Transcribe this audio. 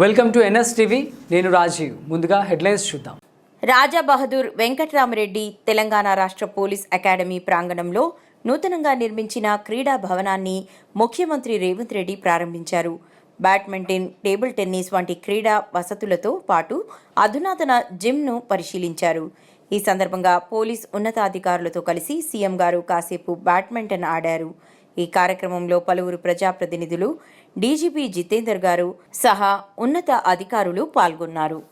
Welcome to NS TV. నేను రాజీవ్. ముందుగా headlines చూద్దాం. రాజా బహదూర్ వెంకట్రామరెడ్డి తెలంగాణ రాష్ట్ర పోలీస్ అకాడమీ ప్రాంగణంలో నూతనంగా నిర్మించిన క్రీడా భవనాన్ని ముఖ్యమంత్రి రేవంత్ రెడ్డి ప్రారంభించారు. బ్యాడ్మింటన్ టేబుల్ టెన్నిస్ వంటి క్రీడా వసతులతో పాటు అధునాతన జిమ్ను పరిశీలించారు. ఈ సందర్భంగా పోలీస్ ఉన్నతాధికారులతో కలిసి సీఎం గారు కాసేపు బ్యాడ్మింటన్ ఆడారు. ఈ కార్యక్రమంలో పలువురు ప్రజాప్రతినిధులు డీజీపీ జితేందర్ గారు సహా ఉన్నత అధికారులు పాల్గొన్నారు.